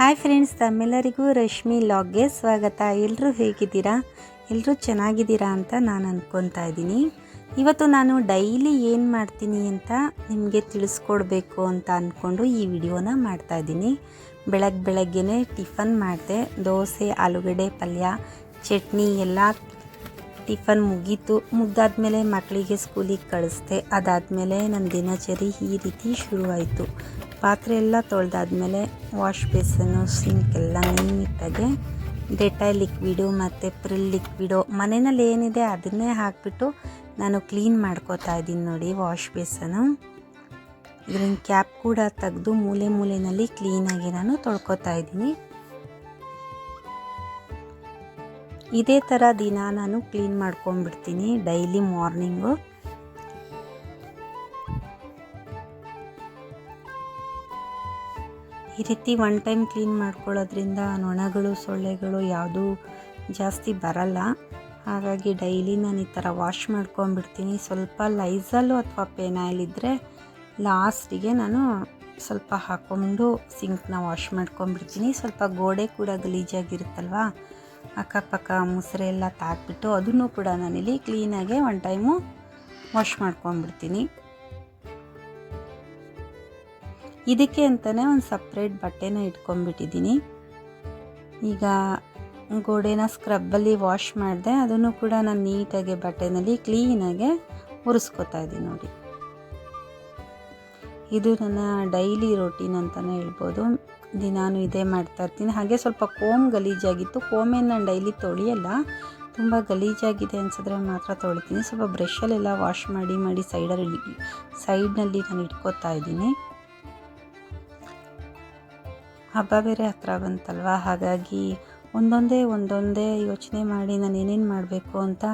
Hi friends, ತಮ್ಮೆಲ್ಲರಿಗೂ ರಶ್ಮಿ ಲಾಗ್ಗೆ ಸ್ವಾಗತ. ಎಲ್ಲರೂ ಹೇಗಿದ್ದೀರಾ? ಎಲ್ಲರೂ ಚೆನ್ನಾಗಿದ್ದೀರಾ ಅಂತ ನಾನು ಅಂದ್ಕೊತಾ ಇದ್ದೀನಿ. ಇವತ್ತು ನಾನು ಡೈಲಿ ಏನು ಮಾಡ್ತೀನಿ ಅಂತ ನಿಮಗೆ ತಿಳಿಸ್ಕೊಡ್ಬೇಕು ಅಂತ ಅಂದ್ಕೊಂಡು ಈ ವಿಡಿಯೋನ ಮಾಡ್ತಾ ಇದ್ದೀನಿ. ಬೆಳಗ್ಗೆ ಬೆಳಗ್ಗೆನೇ ಟಿಫನ್ ಮಾಡಿದೆ. ದೋಸೆ, ಆಲೂಗಡ್ಡೆ, ಪಲ್ಯ, ಚಟ್ನಿ ಎಲ್ಲ ಟಿಫನ್ ಮುಗೀತು. ಮುಗ್ದಾದ್ಮೇಲೆ ಮಕ್ಕಳಿಗೆ ಸ್ಕೂಲಿಗೆ ಕಳಿಸ್ದೆ. ಅದಾದಮೇಲೆ ನನ್ನ ದಿನಚರಿ ಈ ರೀತಿ ಶುರುವಾಯಿತು. ಪಾತ್ರೆ ಎಲ್ಲ ತೊಳೆದಾದ್ಮೇಲೆ ವಾಶ್ ಬೇಸನ್ನು, ಸಿಂಕ್ ಎಲ್ಲ ನೀಟಾಗಿ ಡೆಟಾಯ್ ಲಿಕ್ವಿಡು ಮತ್ತು ಪ್ರಿಲ್ ಲಿಕ್ವಿಡು ಮನೆಯಲ್ಲಿ ಏನಿದೆ ಅದನ್ನೇ ಹಾಕಿಬಿಟ್ಟು ನಾನು ಕ್ಲೀನ್ ಮಾಡ್ಕೋತಾ ಇದ್ದೀನಿ ನೋಡಿ ವಾಶ್ ಬೇಸನ್ನು. ಇದ್ರಿಂದ ಕ್ಯಾಪ್ ಕೂಡ ತೆಗೆದು ಮೂಲೆ ಮೂಲೆಯಲ್ಲಿ ಕ್ಲೀನಾಗಿ ನಾನು ತೊಳ್ಕೊತಾ ಇದ್ದೀನಿ. ಇದೇ ಥರ ದಿನ ನಾನು ಕ್ಲೀನ್ ಮಾಡ್ಕೊಂಡ್ಬಿಡ್ತೀನಿ ಡೈಲಿ ಮಾರ್ನಿಂಗು. ಈ ರೀತಿ ಒನ್ ಟೈಮ್ ಕ್ಲೀನ್ ಮಾಡ್ಕೊಳ್ಳೋದ್ರಿಂದ ನೊಣಗಳು, ಸೊಳ್ಳೆಗಳು ಯಾವುದೂ ಜಾಸ್ತಿ ಬರಲ್ಲ. ಹಾಗಾಗಿ ಡೈಲಿ ನಾನು ಈ ಥರ ವಾಶ್ ಮಾಡ್ಕೊಂಡ್ಬಿಡ್ತೀನಿ. ಸ್ವಲ್ಪ ಲೈಸಲ್ಲು ಅಥವಾ ಪೆನಾಯಿಲ್ ಇದ್ದರೆ ಲಾಸ್ಟಿಗೆ ನಾನು ಸ್ವಲ್ಪ ಹಾಕ್ಕೊಂಡು ಸಿಂಕ್ನ ವಾಶ್ ಮಾಡ್ಕೊಂಡ್ಬಿಡ್ತೀನಿ. ಸ್ವಲ್ಪ ಗೋಡೆ ಕೂಡ ಗಲೀಜಾಗಿರುತ್ತಲ್ವ? ಅಕ್ಕಪಕ್ಕ ಮುಸ್ರೆ ಎಲ್ಲ ತಾಕ್ಬಿಟ್ಟು ಅದನ್ನು ಕೂಡ ನಾನಿಲ್ಲಿ ಕ್ಲೀನಾಗೆ ಒನ್ ಟೈಮು ವಾಶ್ ಮಾಡ್ಕೊಂಡ್ಬಿಡ್ತೀನಿ. ಇದಕ್ಕೆ ಅಂತಲೇ ಒಂದು ಸಪ್ರೇಟ್ ಬಟ್ಟೆನ ಇಟ್ಕೊಂಡ್ಬಿಟ್ಟಿದ್ದೀನಿ. ಈಗ ಗೋಡೆನ ಸ್ಕ್ರಬ್ಬಲ್ಲಿ ವಾಶ್ ಮಾಡಿದೆ, ಅದನ್ನು ಕೂಡ ನಾನು ನೀಟಾಗಿ ಬಟ್ಟೆನಲ್ಲಿ ಕ್ಲೀನಾಗೆ ಉರಿಸ್ಕೊತಾ ಇದ್ದೀನಿ ನೋಡಿ. ಇದು ನನ್ನ ಡೈಲಿ ರೊಟೀನ್ ಅಂತಲೇ ಹೇಳ್ಬೋದು. ದಿನಾನು ಇದೇ ಮಾಡ್ತಾ ಇರ್ತೀನಿ. ಹಾಗೆ ಸ್ವಲ್ಪ ಕೋಮ್ ಗಲೀಜಾಗಿತ್ತು. ಕೋಮೇನು ನಾನು ಡೈಲಿ ತೊಳೆಯಲ್ಲ, ತುಂಬ ಗಲೀಜಾಗಿದೆ ಅನ್ಸಿದ್ರೆ ಮಾತ್ರ ತೊಳಿತೀನಿ. ಸ್ವಲ್ಪ ಬ್ರಷಲ್ಲೆಲ್ಲ ವಾಶ್ ಮಾಡಿ ಮಾಡಿ ಸೈಡಲ್ಲಿ ಸೈಡ್ನಲ್ಲಿ ನಾನು ಇಟ್ಕೋತಾ ಇದ್ದೀನಿ. ಹಬ್ಬ ಬೇರೆ ಹತ್ರ ಬಂತಲ್ವ ಹಾಗಾಗಿ ಒಂದೊಂದೇ ಒಂದೊಂದೇ ಯೋಚನೆ ಮಾಡಿ ನಾನು ಏನೇನು ಮಾಡಬೇಕು ಅಂತ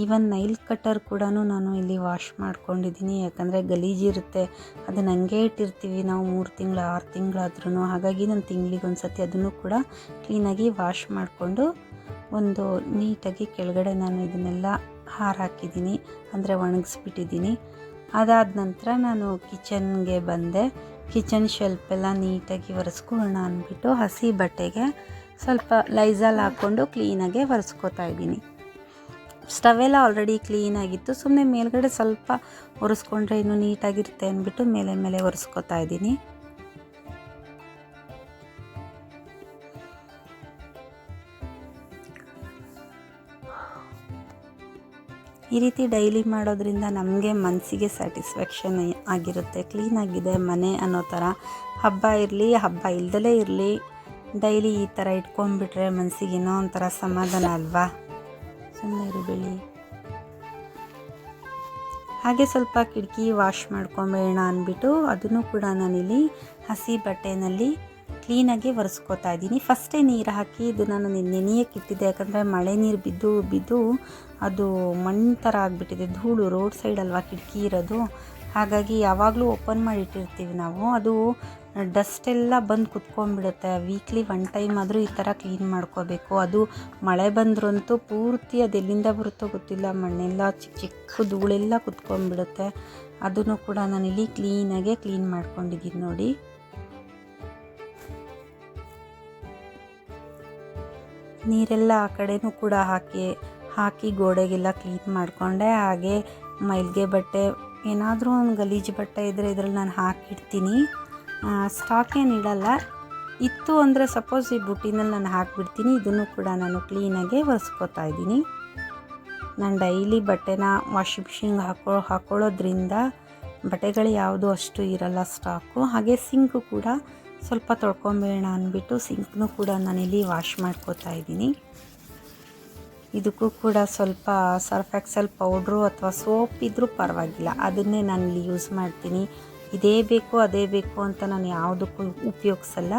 ಈವನ್ ನೈಲ್ ಕಟ್ಟರ್ ಕೂಡ ನಾನು ಇಲ್ಲಿ ವಾಶ್ ಮಾಡ್ಕೊಂಡಿದ್ದೀನಿ. ಯಾಕಂದರೆ ಗಲೀಜಿರುತ್ತೆ ಅದನ್ನು ಹಂಗೆ ಇಟ್ಟಿರ್ತೀವಿ ನಾವು ಮೂರು ತಿಂಗಳು, ಆರು ತಿಂಗಳಾದ್ರೂ ಹಾಗಾಗಿ ನಾನು ತಿಂಗಳಿಗೆ ಒಂದು ಸತಿ ಅದನ್ನು ಕೂಡ ಕ್ಲೀನಾಗಿ ವಾಶ್ ಮಾಡಿಕೊಂಡು ಒಂದು ನೀಟಾಗಿ ಕೆಳಗಡೆ ನಾನು ಇದನ್ನೆಲ್ಲ ಹಾರಾಕಿದ್ದೀನಿ ಅಂದರೆ ಒಣಗಿಸ್ಬಿಟ್ಟಿದ್ದೀನಿ. ಅದಾದ ನಂತರ ನಾನು ಕಿಚನ್ಗೆ ಬಂದೆ. ಕಿಚನ್ ಶೆಲ್ಪೆಲ್ಲ ನೀಟಾಗಿ ಒರೆಸ್ಕೊಳ್ಳೋಣ ಅಂದ್ಬಿಟ್ಟು ಹಸಿ ಬಟ್ಟೆಗೆ ಸ್ವಲ್ಪ ಲೈಝಾಲ್ ಹಾಕ್ಕೊಂಡು ಕ್ಲೀನಾಗೆ ಒರೆಸ್ಕೋತಾ ಇದ್ದೀನಿ. ಸ್ಟವೆಲ್ಲ ಆಲ್ರೆಡಿ ಕ್ಲೀನಾಗಿತ್ತು ಸುಮ್ಮನೆ ಮೇಲ್ಗಡೆ ಸ್ವಲ್ಪ ಒರೆಸ್ಕೊಂಡ್ರೆ ಇನ್ನೂ ನೀಟಾಗಿರುತ್ತೆ ಅಂದ್ಬಿಟ್ಟು ಮೇಲೆ ಮೇಲೆ ಒರೆಸ್ಕೋತಾ ಇದ್ದೀನಿ. ಈ ರೀತಿ ಡೈಲಿ ಮಾಡೋದ್ರಿಂದ ನಮಗೆ ಮನಸ್ಸಿಗೆ ಸ್ಯಾಟಿಸ್ಫ್ಯಾಕ್ಷನ್ ಆಗಿರುತ್ತೆ ಕ್ಲೀನಾಗಿದೆ ಮನೆ ಅನ್ನೋ ಥರ. ಹಬ್ಬ ಇರಲಿ, ಹಬ್ಬ ಇಲ್ದಲೇ ಇರಲಿ, ಡೈಲಿ ಈ ಥರ ಇಟ್ಕೊಂಡ್ಬಿಟ್ರೆ ಮನಸ್ಸಿಗೆ ಏನೋ ಒಂಥರ ಸಮಾಧಾನ ಅಲ್ವಾ? ಸುಮ್ಮನೆ ಬೆಳಿ ಹಾಗೆ ಸ್ವಲ್ಪ ಕಿಟಕಿ ವಾಶ್ ಮಾಡ್ಕೊಂಬೇಡ ಅಂದ್ಬಿಟ್ಟು, ಅದನ್ನು ಕೂಡ ನಾನಿಲ್ಲಿ ಹಸಿ ಬಟ್ಟೆನಲ್ಲಿ ಕ್ಲೀನಾಗಿ ಒರೆಸ್ಕೋತಾ ಇದ್ದೀನಿ. ಫಸ್ಟೇ ನೀರು ಹಾಕಿ ಇದು ನಾನು ನೆನೆಯಕ್ಕೆ ಇಟ್ಟಿದ್ದೆ ಯಾಕಂದರೆ ಮಳೆ ನೀರು ಬಿದ್ದು ಬಿದ್ದು ಅದು ಮಣ್ಣು ಥರ ಆಗಿಬಿಟ್ಟಿದೆ. ಧೂಳು ರೋಡ್ ಸೈಡ್ ಅಲ್ವಾ ಕಿಟಕಿ ಇರೋದು. ಹಾಗಾಗಿ ಯಾವಾಗಲೂ ಓಪನ್ ಮಾಡಿ ಇಟ್ಟಿರ್ತೀವಿ ನಾವು. ಅದು ಡಸ್ಟ್ ಎಲ್ಲ ಬಂದು ಕುತ್ಕೊಂಡ್ಬಿಡುತ್ತೆ. ವೀಕ್ಲಿ ಒನ್ ಟೈಮ್ ಆದರೂ ಈ ಥರ ಕ್ಲೀನ್ ಮಾಡ್ಕೋಬೇಕು. ಅದು ಮಳೆ ಬಂದ್ರಂತೂ ಪೂರ್ತಿ ಅದೆಲ್ಲಿಂದ ಬರುತ್ತೋ ಗೊತ್ತಿಲ್ಲ. ಮಣ್ಣೆಲ್ಲ ಚಿಕ್ಕ ಚಿಕ್ಕ ಧೂಳೆಲ್ಲ ಕುತ್ಕೊಂಡ್ಬಿಡುತ್ತೆ. ಅದನ್ನು ಕೂಡ ನಾನಿಲ್ಲಿ ಕ್ಲೀನಾಗೆ ಕ್ಲೀನ್ ಮಾಡ್ಕೊಂಡಿದ್ದೀನಿ ನೋಡಿ. ನೀರೆಲ್ಲ ಆ ಕಡೆನೂ ಕೂಡ ಹಾಕಿ ಹಾಕಿ ಗೋಡೆಗೆಲ್ಲ ಕ್ಲೀನ್ ಮಾಡಿಕೊಂಡೆ. ಹಾಗೆ ಮೈಲ್ಗೆ ಬಟ್ಟೆ, ಏನಾದರೂ ಒಂದು ಗಲೀಜು ಬಟ್ಟೆ ಇದ್ದರೆ ಇದ್ರಲ್ಲಿ ನಾನು ಹಾಕಿಡ್ತೀನಿ. ಸ್ಟಾಕ್ ಏನು ಇಡಲ್ಲ. ಇತ್ತು ಅಂದರೆ ಸಪೋಸ್ ಈ ಬುಟ್ಟಿನಲ್ಲಿ ನಾನು ಹಾಕಿಬಿಡ್ತೀನಿ. ಇದನ್ನು ಕೂಡ ನಾನು ಕ್ಲೀನಾಗೆ ಒರೆಸ್ಕೋತಾ ಇದ್ದೀನಿ. ನಾನು ಡೈಲಿ ಬಟ್ಟೆನ ವಾಷಿಂಗ್ ಮಿಷಿನ್ಗೆ ಹಾಕೋ, ಹಾಕೊಳ್ಳೋದ್ರಿಂದ ಬಟ್ಟೆಗಳು ಯಾವುದು ಅಷ್ಟು ಇರಲ್ಲ ಸ್ಟಾಕು ಹಾಗೆ ಸಿಂಕು ಕೂಡ ಸ್ವಲ್ಪ ತೊಳ್ಕೊಂಬೇಡ ಅಂದ್ಬಿಟ್ಟು ಸಿಂಕ್ನು ಕೂಡ ನಾನಿಲ್ಲಿ ವಾಶ್ ಮಾಡ್ಕೋತಾ ಇದ್ದೀನಿ. ಇದಕ್ಕೂ ಕೂಡ ಸ್ವಲ್ಪ ಸರ್ಫ್ ಎಕ್ಸೆಲ್ ಪೌಡ್ರು ಅಥವಾ ಸೋಪ್ ಇದ್ದರೂ ಪರವಾಗಿಲ್ಲ. ಅದನ್ನೇ ನಾನಿಲ್ಲಿ ಯೂಸ್ ಮಾಡ್ತೀನಿ. ಇದೇ ಬೇಕು, ಅದೇ ಬೇಕು ಅಂತ ನಾನು ಯಾವುದಕ್ಕೂ ಉಪಯೋಗಿಸಲ್ಲ.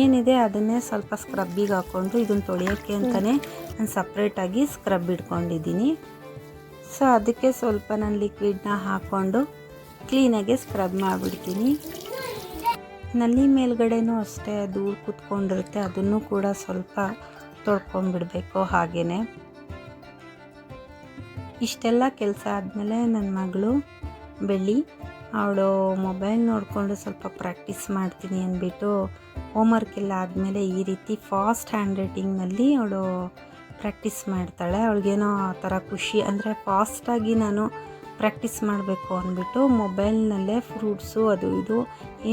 ಏನಿದೆ ಅದನ್ನೇ ಸ್ವಲ್ಪ ಸ್ಕ್ರಬ್ಬಿಗೆ ಹಾಕ್ಕೊಂಡು ಇದನ್ನು ತೊಳೆಯೋಕ್ಕೆ ಅಂತಲೇ ನಾನು ಸಪ್ರೇಟಾಗಿ ಸ್ಕ್ರಬ್ ಇಟ್ಕೊಂಡಿದ್ದೀನಿ. ಸೊ ಅದಕ್ಕೆ ಸ್ವಲ್ಪ ನಾನು ಲಿಕ್ವಿಡ್ನ ಹಾಕ್ಕೊಂಡು ಕ್ಲೀನಾಗಿ ಸ್ಕ್ರಬ್ ಮಾಡಿಬಿಡ್ತೀನಿ. ನಲ್ಲಿ ಮೇಲ್ಗಡೆನೂ ಅಷ್ಟೇ ಧೂಳು ಕುತ್ಕೊಂಡಿರುತ್ತೆ, ಅದನ್ನು ಕೂಡ ಸ್ವಲ್ಪ ತೊಳ್ಕೊಂಡ್ಬಿಡಬೇಕು ಹಾಗೆಯೇ ಇಷ್ಟೆಲ್ಲ ಕೆಲಸ ಆದಮೇಲೆ ನನ್ನ ಮಗಳು, ಬೆಳ್ಳಿ, ಅವಳು ಮೊಬೈಲ್ ನೋಡಿಕೊಂಡು ಸ್ವಲ್ಪ ಪ್ರಾಕ್ಟೀಸ್ ಮಾಡ್ತೀನಿ ಅಂದ್ಬಿಟ್ಟು ಹೋಮ್ವರ್ಕ್ ಎಲ್ಲ ಆದಮೇಲೆ ಈ ರೀತಿ ಫಾಸ್ಟ್ ಹ್ಯಾಂಡ್ ರೈಟಿಂಗ್ನಲ್ಲಿ ಅವಳು ಪ್ರಾಕ್ಟೀಸ್ ಮಾಡ್ತಾಳೆ. ಅವಳಿಗೇನೋ ಆ ಥರ ಖುಷಿ, ಅಂದರೆ ಫಾಸ್ಟಾಗಿ ನಾನು ಪ್ರಾಕ್ಟೀಸ್ ಮಾಡಬೇಕು ಅಂದ್ಬಿಟ್ಟು ಮೊಬೈಲ್ನಲ್ಲೇ ಫ್ರೂಟ್ಸು ಅದು ಇದು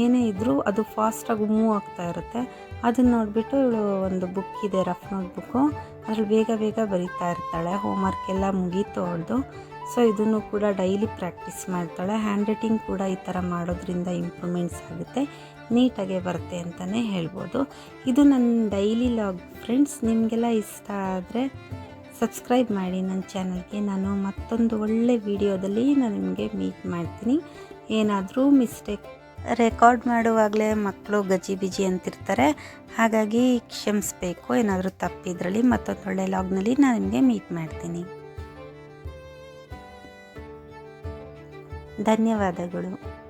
ಏನೇ ಇದ್ದರೂ ಅದು ಫಾಸ್ಟಾಗಿ ಮೂವ್ ಆಗ್ತಾ ಇರುತ್ತೆ. ಅದನ್ನ ನೋಡಿಬಿಟ್ಟು ಇವಳು ಒಂದು ಬುಕ್ ಇದೆ, ರಫ್ ನೋಟ್ ಬುಕ್ಕು ಅದ್ರಲ್ಲಿ ಬೇಗ ಬೇಗ ಬರಿತಾ ಇರ್ತಾಳೆ, ಹೋಮ್ವರ್ಕ್ ಎಲ್ಲ ಮುಗೀತು ಅವಳದು. ಸೊ ಇದನ್ನು ಕೂಡ ಡೈಲಿ ಪ್ರಾಕ್ಟೀಸ್ ಮಾಡ್ತಾಳೆ. ಹ್ಯಾಂಡ್ ರೈಟಿಂಗ್ ಕೂಡ ಈ ಥರ ಮಾಡೋದ್ರಿಂದ ಇಂಪ್ರೂವ್ಮೆಂಟ್ಸ್ ಆಗುತ್ತೆ. ನೀಟಾಗೆ ಬರುತ್ತೆ ಅಂತಲೇ ಹೇಳ್ಬೋದು. ಇದು ನನ್ನ ಡೈಲಿ ಲಾಗ್ ಫ್ರೆಂಡ್ಸ್, ನಿಮಗೆಲ್ಲ ಇಷ್ಟ ಆದರೆ ಸಬ್ಸ್ಕ್ರೈಬ್ ಮಾಡಿ ನನ್ನ ಚಾನಲ್ಗೆ. ನಾನು ಮತ್ತೊಂದು ಒಳ್ಳೆ ವಿಡಿಯೋದಲ್ಲಿ ನಾನು ನಿಮಗೆ ಮೀಟ್ ಮಾಡ್ತೀನಿ. ಏನಾದರೂ ಮಿಸ್ಟೇಕ್ ರೆಕಾರ್ಡ್ ಮಾಡುವಾಗಲೇ ಮಕ್ಕಳು ಗಜಿ ಬಿಜಿ ಅಂತಿರ್ತಾರೆ. ಹಾಗಾಗಿ ಕ್ಷಮಿಸ್ಬೇಕು. ಏನಾದರೂ ತಪ್ಪಿದ್ರಲ್ಲಿ ಮತ್ತೊಂದು ಒಳ್ಳೆ ಲಾಗ್ನಲ್ಲಿ ನಾನು ನಿಮಗೆ ಮೀಟ್ ಮಾಡ್ತೀನಿ. ಧನ್ಯವಾದಗಳು.